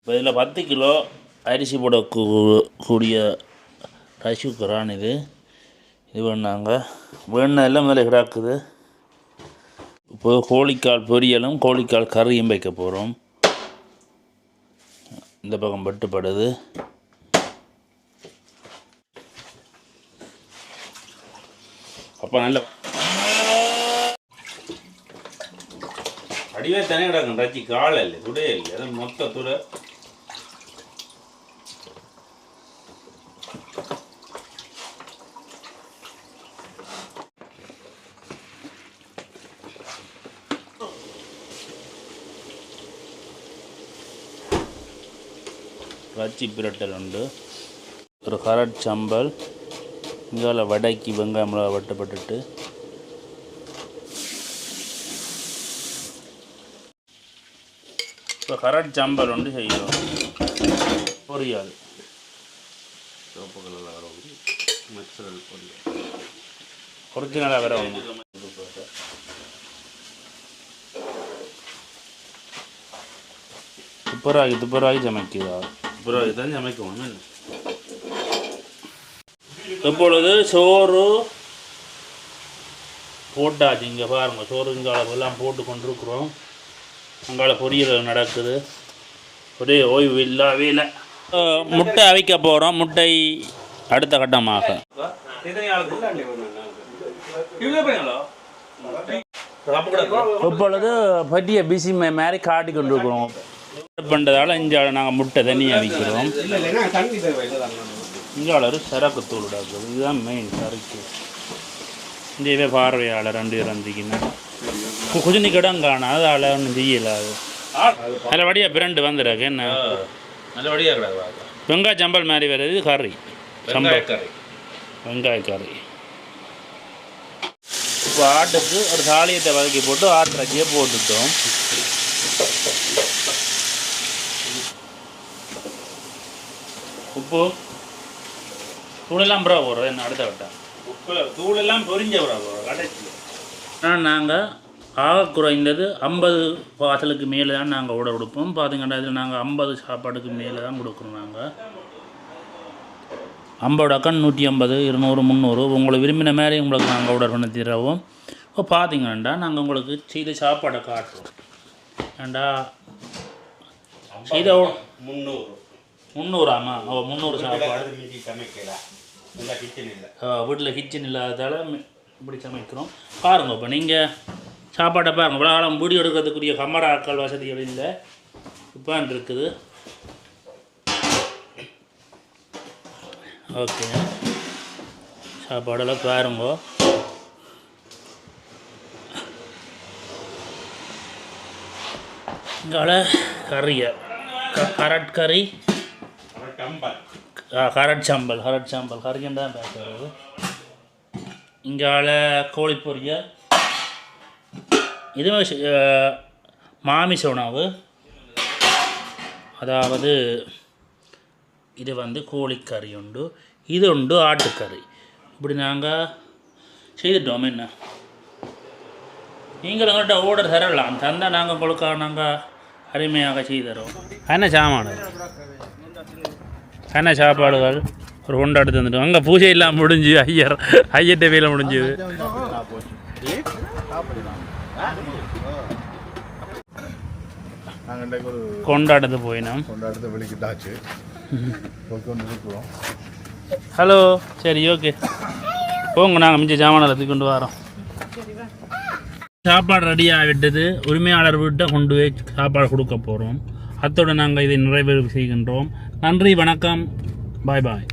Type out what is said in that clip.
இப்போ இதில் பத்து கிலோ அரிசி போட கூடிய ரைஸ் குக்கரான் இது. இது பண்ணாங்க வேணா எல்லாம் முதல்ல கிடாக்குது. இப்போ கோழிக்கால் பொரியலும் கோழிக்கால் கறியும் வைக்க போகிறோம் இந்த பக்கம் பட்டுப்படுது அப்போ நல்ல அடிவே தனியாக கிடக்கும் ரச்சி காலை இல்லை துடையே இல்லை அது மொத்த துடை ரச்சி பிரட்டல் உண்டு. ஒரு கரட் சம்பல் இங்கால வடைக்கு வெங்காயம் மிளகா வெட்டப்பட்டுட்டு இப்போ கரட் சம்பல் ஒன்று செய்கிறோம் பொரியாது சிவப்பு கலரில் வர மச்சரல் பொரியல். ஒரிஜினலாக வர துப்பராகி துப்பராகி சமைக்குதா? துப்பராகி தான் சமைக்கணும் என்ன இப்பொழுது சோறு போட்டாச்சு இங்கே பாருங்க சோறு இங்கே எல்லாம் போட்டு கொண்டிருக்கிறோம் அங்கால பொரியல் நடக்குது ஒரே ஓய்வு இல்லாவே இல்லை முட்டை அவிக்க போகிறோம் முட்டை அடுத்த கட்டமாக இப்பொழுது பட்டிய பிசி மாதிரி காட்டி கொண்டிருக்கிறோம் பண்ணுறதால இங்கே நாங்கள் முட்டை தண்ணியாக அவிக்கிறோம் இங்கே ஒரு சரக்கு தூள் இதுதான் மெயின் சரக்கு. இங்கே பார்வையாளர் ரெண்டு பேர் வந்திக்கின்னு குஜினி கிடம் காணாது அதில் ஒன்றும் செய்யலாது அதில் வடியாக பிரண்டு வந்துருக்கு. என்ன? நல்லபடியாக வெங்காய சம்பல் மாதிரி வருது. கறி. சம்பல். கறி. வெங்காய கறி. இப்போ ஆட்டுக்கு ஒரு தாளியத்தை வதக்கி போட்டு ஆட்டு ரச்சியை போட்டுட்டோம். உப்பு. தூளெல்லாம் ப்ரா போடுறோம் என்ன அடுத்த வட்டம்? உப்பு தூளெல்லாம் பொரிஞ்ச ப்ரா போடுறோம் கடைசி ஆனால் நாங்கள் ஆக குறைந்தது ஐம்பது வாசலுக்கு மேலே தான் நாங்கள் ஓட கொடுப்போம். பார்த்தீங்கன்னா இதில் நாங்கள் ஐம்பது சாப்பாடுக்கு மேலே தான் கொடுக்குறோம் நாங்கள் ஐம்பது அக்கன் நூற்றி ஐம்பது இருநூறு முந்நூறு. உங்களை விரும்பின மாதிரி உங்களுக்கு நாங்கள் ஆர்டர் பண்ணி தருவோம். இப்போ பார்த்தீங்கன்னா நாங்கள் உங்களுக்கு செய்த சாப்பாடை காட்டுறோம். ஏண்டா? செய்த முந்நூறு. முந்நூறாமா ஓ முந்நூறு சாப்பாடு. மீதி சமைக்கல. இந்த கிச்சன் இல்லை. வீட்டில் கிச்சன் இல்லாததால் இப்படி சமைக்கிறோம். பாருங்க இப்போ நீங்கள் சாப்பாட்டை பாருங்க. இவ்வளோ காலம் வீடியோ எடுக்கிறதுக்குரிய கமராக்கள் வசதிகள் இல்லை. இப்போ இருக்குது ஓகே. சாப்பாடெல்லாம் பாருங்க. இங்கால கறியை. க கரட் கறி. கரட் சாம்பல் கரட் சாம்பல். கறிக்கன் தான் பேசுறது இங்கால கோழி பொரியல் இதுவும் மாமிச உணவு அதாவது இது வந்து கோழிக்கறி உண்டு. இது உண்டு ஆட்டுக்கறி. இப்படி நாங்கள் செய்துட்டோம் என்ன? நீங்கள் எங்கள்கிட்ட ஆர்டர் தரலாம். தந்தால் நாங்கள் உங்களுக்கு நாங்கள் அருமையாக செய்து தரோம் என்ன சாமான? என்ன சாப்பாடுகள் ஒரு கொண்டு எடுத்து வந்துட்டோம் அங்கே பூஜை எல்லாம் முடிஞ்சு ஐயர் ஐயர் வேலை முடிஞ்சுது. நாங்கள் கொண்டாடுறது போயினோம். கொண்டாடத்தை வெளிக்கிட்டாச்சு இருக்கிறோம் ஹலோ சரி ஓகே. போங்க நாங்கள் மிஞ்ச சாமான கொண்டு வரோம். சாப்பாடு ரெடி ஆகிட்டது உரிமையாளர் வீட்டை கொண்டு போய் சாப்பாடு கொடுக்க போகிறோம் அத்தோடு நாங்கள் இதை நிறைவேறு செய்கின்றோம். நன்றி வணக்கம். பாய் பாய்